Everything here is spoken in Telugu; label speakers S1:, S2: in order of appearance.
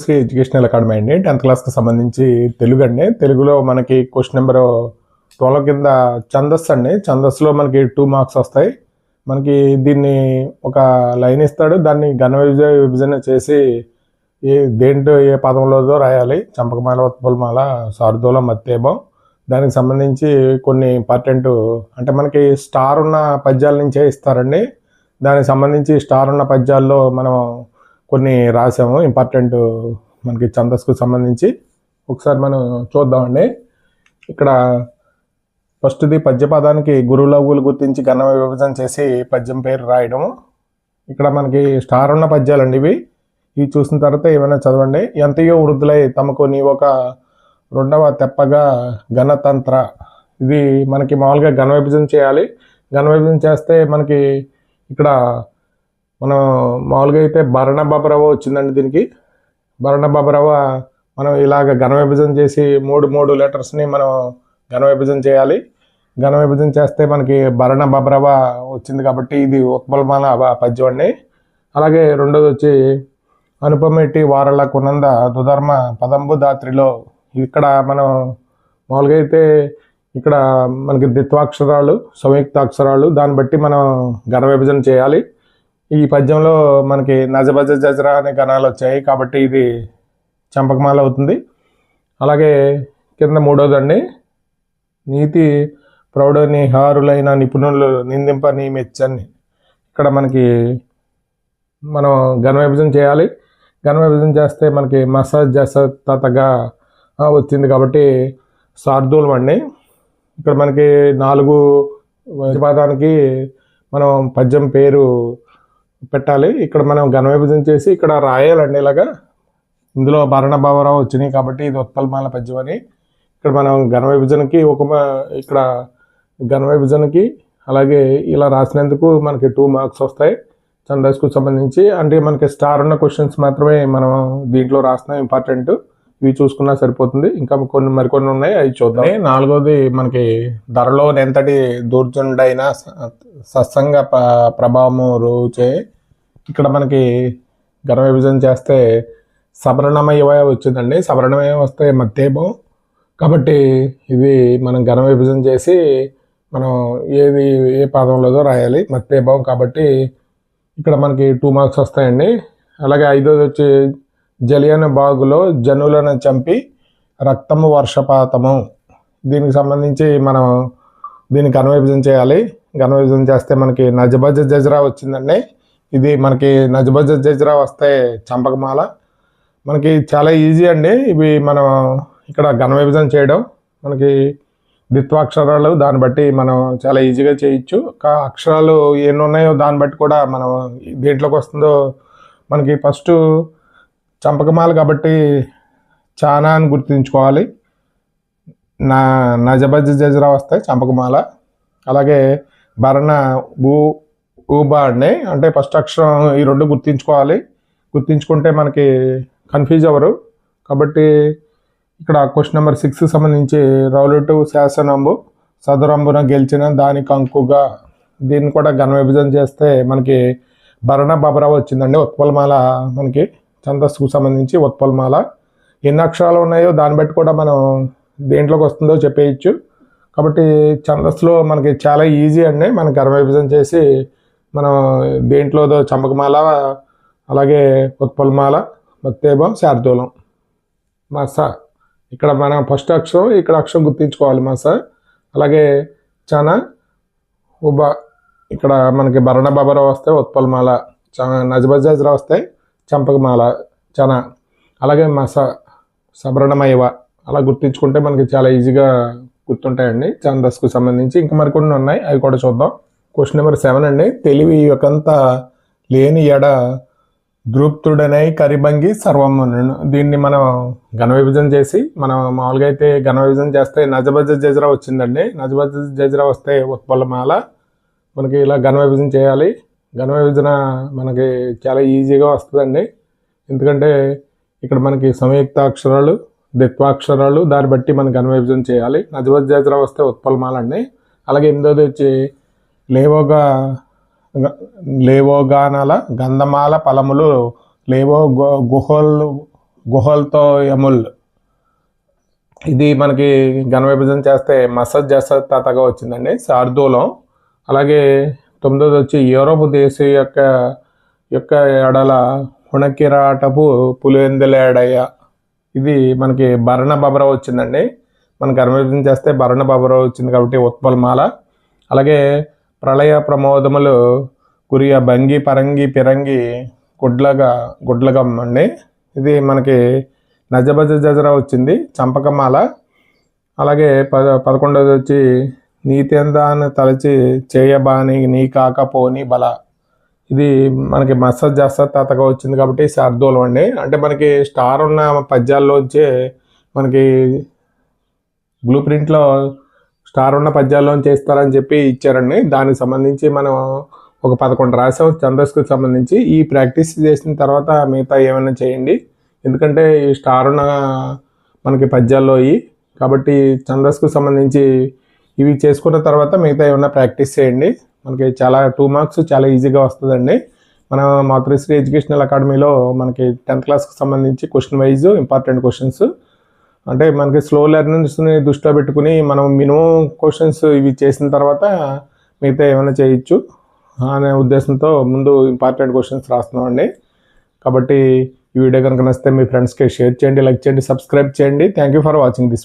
S1: శ్రీ ఎడ్యుకేషనల్ అకాడమీ అండి. టెన్త్ క్లాస్కి సంబంధించి తెలుగు అండి. తెలుగులో మనకి క్వశ్చన్ నెంబర్ ట్వెల్వ్ కింద ఛందస్సు అండి. ఛందస్సులో మనకి టూ మార్క్స్ వస్తాయి. మనకి దీన్ని ఒక లైన్ ఇస్తాడు. దాన్ని ఘన విభజన విభజన చేసి ఏ దేంట్లో ఏ పదంలోదో రాయాలి. చంపకమాల ఉత్పలమాల సార్దూల మత్తేబం. దానికి సంబంధించి కొన్ని ఇంపార్టెంట్ అంటే మనకి స్టార్ ఉన్న పద్యాల నుంచే ఇస్తారండి. దానికి సంబంధించి స్టార్ ఉన్న పద్యాల్లో మనం కొన్ని రాసాము ఇంపార్టెంట్ మనకి ఛందస్కు సంబంధించి. ఒకసారి మనం చూద్దామండి. ఇక్కడ ఫస్ట్ది పద్యపదానికి గురులవులు గుర్తించి ఘన విభజన చేసి పద్యం పేరు రాయడం ఇక్కడ మనకి స్టార్ ఉన్న పద్యాలండి ఇవి. ఇవి చూసిన తర్వాత ఏమైనా చదవండి. ఎంతయో వృద్ధులై తమకు నీ ఒక రెండవ తెప్పగా గణతంత్ర ఇది మనకి మామూలుగా ఘన విభజన చేయాలి. ఘన విభజన చేస్తే మనకి ఇక్కడ మనం మామూలుగా అయితే భరణ బబరవ వచ్చిందండి దీనికి. భరణ బాబరవ మనం ఇలాగ ఘన విభజన చేసి మూడు మూడు లెటర్స్ని మనం ఘన విభజన చేయాలి. ఘన విభజన చేస్తే మనకి భరణ బబరవ వచ్చింది కాబట్టి ఇది ఉత్పలమాల పద్యం అండి అలాగే రెండోది వచ్చి అనుపమెట్టి వారల కునంద దుధర్మ పదంబు దాత్రిలో ఇక్కడ మనం మామూలుగా అయితే ఇక్కడ మనకి ద్విత్వాక్షరాలు సంయుక్తాక్షరాలు దాన్ని బట్టి మనం ఘన విభజన చేయాలి. ఈ పద్యంలో మనకి నజబజ జజరా అనే గణాలు వచ్చాయి కాబట్టి ఇది చంపకమాల అవుతుంది. అలాగే కింద మూడోదండి నీతి ప్రౌఢ నిహారులైన నిపుణులు నిందింపని మెచ్చని. ఇక్కడ మనకి మనం ఘన విభజన చేయాలి. ఘన విభజన చేస్తే మనకి మసాజ్ జసతగా వచ్చింది కాబట్టి శార్దూలం అండి. ఇక్కడ మనకి నాలుగు పదానికి మనం పద్యం పేరు పెట్టాలి. ఇక్కడ మనం ఘన విభజన చేసి ఇక్కడ రాయాలండి ఇలాగా ఇందులో భరణ భావరావు వచ్చినాయి కాబట్టి ఇది ఉత్పల్మాల పద్యం అని ఇక్కడ మనం ఘన విభజనకి ఒక ఇక్కడ ఘన విభజనకి అలాగే ఇలా రాసినందుకు మనకి టూ మార్క్స్ వస్తాయి. ఛందస్కు సంబంధించి. అంటే మనకి స్టార్ ఉన్న క్వశ్చన్స్ మాత్రమే మనం దీంట్లో రాసిన ఇంపార్టెంట్ ఇవి చూసుకున్నా సరిపోతుంది. ఇంకా కొన్ని మరికొన్ని ఉన్నాయి అవి చూద్దాం. నాలుగోది మనకి ధరలో ఎంతటి దూర్జుండైన స- సత్సంగ ప్రభావము రూచే ఇక్కడ మనకి ఘన విభజన చేస్తే సవరణమయ వచ్చిందండి. సవరణమయ వస్తే మధ్యభం కాబట్టి ఇది మనం ఘన విభజన చేసి మనం ఏది ఏ పదంలోదో రాయాలి మధ్యభావం కాబట్టి ఇక్కడ మనకి టూ మార్క్స్ వస్తాయండి. అలాగే ఐదోది వచ్చి జలియన బాగులో జనులను చంపి రక్తము వర్షపాతము. దీనికి సంబంధించి మనం దీన్ని ఘనవిభజన చేయాలి. ఘనవిభజన చేస్తే మనకి నజబజ జజ్రా వచ్చిందండి. ఇది మనకి నజబజ జజ్రా వస్తే చంపకమాల. మనకి చాలా ఈజీ అండి. ఇవి మనం ఇక్కడ ఘన విభజన చేయడం. మనకి ద్విత్వాక్షరాలు దాన్ని బట్టి మనం చాలా ఈజీగా చేయొచ్చు. కా అక్షరాలు ఎన్ని ఉన్నాయో దాన్ని బట్టి కూడా మనం దేంట్లోకి వస్తుందో మనకి ఫస్ట్ చంపకమాల కాబట్టి చాలా అని గుర్తుంచుకోవాలి. నా నజబజ్ జజరా వస్తాయి చంపకమాల. అలాగే భరణ ఊ ఊబా అండి అంటే ఫస్ట్ అక్షరం ఈ రెండు గుర్తించుకోవాలి. గుర్తించుకుంటే మనకి కన్ఫ్యూజ్ అవ్వరు. కాబట్టి ఇక్కడ క్వశ్చన్ నెంబర్ సిక్స్ సంబంధించి రౌలెటు శాసనంబు సదరంబున గెలిచిన దానికి అంకుగా దీన్ని కూడా ఘన విభజన చేస్తే మనకి భరణ బబరా వచ్చిందండి. ఉత్పలమాల మనకి. ఛందస్సుకు సంబంధించి ఉత్పలమాల. ఎన్ని అక్షరాలు ఉన్నాయో దాన్ని బట్టి కూడా మనం దేంట్లోకి వస్తుందో చెప్పేయచ్చు. కాబట్టి ఛందస్సులో మనకి చాలా ఈజీ అండి. మనం ఘన విభజన చేసి మనం దేంట్లో చంపకమాల అలాగే ఉత్పలమాల మత్తేబం శార్దూలం. మస ఇక్కడ మనం ఫస్ట్ అక్షరం ఇక్కడ అక్షరం గుర్తించుకోవాలి మస అలాగే చన ఉబ ఇక్కడ మనకి భరణ బబర వస్తే ఉత్పలమాల చ నజబజాజ్రా వస్తాయి చంపకమాల చన. అలాగే మస సభరణమయవ అలా గుర్తించుకుంటే మనకి చాలా ఈజీగా గుర్తుంటాయండి. ఛందస్కు సంబంధించి ఇంకా మరికొన్ని ఉన్నాయి అవి కూడా చూద్దాం. క్వశ్చన్ నెంబర్ సెవెన్ అండి. తెలివి యొకంత లేని ఎడ ద్రూప్తుడనై కరిబంగి సర్వమును దీన్ని మనం ఘన విభజన చేసి మనం మామూలుగా అయితే ఘన విభజన చేస్తే నజబజ జజరా వచ్చిందండి. నజబజ జజరా వస్తే ఉత్పలమాల. మనకి ఇలా ఘన విభజన చేయాలి. ఘన విభజన మనకి చాలా ఈజీగా వస్తుందండి. ఎందుకంటే ఇక్కడ మనకి సంయుక్త అక్షరాలు ద్విత్వాక్షరాలు దాన్ని బట్టి మనం ఘన విభజన చేయాలి. నజబజ వస్తే ఉత్పలమాల అండి అలాగే ఎనిమిదోది వచ్చి లేవోగా లేవోగానాల గంధమాల ఫలములు లేవో గుహలు గుహలతో యముల్ ఇది మనకి ఘన విభజన చేస్తే మసాజ్ చేస్తే తాతగా వచ్చిందండి శార్దూలం అలాగే తొమ్మిదోది వచ్చి యూరోప్ దేశ యొక్క యొక్క ఎడల హుణకిరాటపు పులివెందులేడయ్య. ఇది మనకి భరణ బబర వచ్చిందండి. మనకు ఘన చేస్తే భరణ బబర వచ్చింది కాబట్టి ఉత్పలమాల. అలాగే ప్రళయ ప్రమోదములు గురియా భంగి పరంగి పిరంగి గుడ్లగా గుడ్లగం అండి. ఇది మనకి నజబజ జజరా వచ్చింది చంపకమాల. అలాగే పద పదకొండోది వచ్చి నీతెందాను తలచి చేయబాని నీ కాకపోని బల. ఇది మనకి మసాజ్ చేస్తా తతగా వచ్చింది కాబట్టి శార్దూలం అండి. అంటే మనకి స్టార్ ఉన్న పద్యాల్లోంచే మనకి బ్లూ ప్రింట్లో స్టార్ ఉన్న పద్యాల్లోంచి చేస్తారని చెప్పి ఇచ్చారండి. దానికి సంబంధించి మనం ఒక పదకొండు రాసాం. ఛందస్కు సంబంధించి ఈ ప్రాక్టీస్ చేసిన తర్వాత మిగతా ఏమైనా చేయండి. ఎందుకంటే ఈ స్టార్ ఉన్న మనకి పద్యాల్లో ఇవి కాబట్టి చంద్రస్కు సంబంధించి ఇవి చేసుకున్న తర్వాత మిగతా ఏమైనా ప్రాక్టీస్ చేయండి. మనకి చాలా టూ మార్క్స్ చాలా ఈజీగా వస్తుందండి. మన మాతృశ్రీ ఎడ్యుకేషనల్ అకాడమీలో మనకి టెన్త్ క్లాస్కి సంబంధించి క్వశ్చన్ వైజ్ ఇంపార్టెంట్ క్వశ్చన్స్. అంటే మనకి స్లో లెర్నర్స్ని దృష్టిలో పెట్టుకుని మనం మినిమం క్వశ్చన్స్ ఇవి చేసిన తర్వాత మిగతా ఏమైనా చేయొచ్చు అనే ఉద్దేశంతో ముందు ఇంపార్టెంట్ క్వశ్చన్స్ రాస్తున్నామండి. కాబట్టి ఈ వీడియో కనుక నచ్చితే మీ ఫ్రెండ్స్కి షేర్ చేయండి లైక్ చేయండి సబ్స్క్రైబ్ చేయండి. Thank you for watching this video.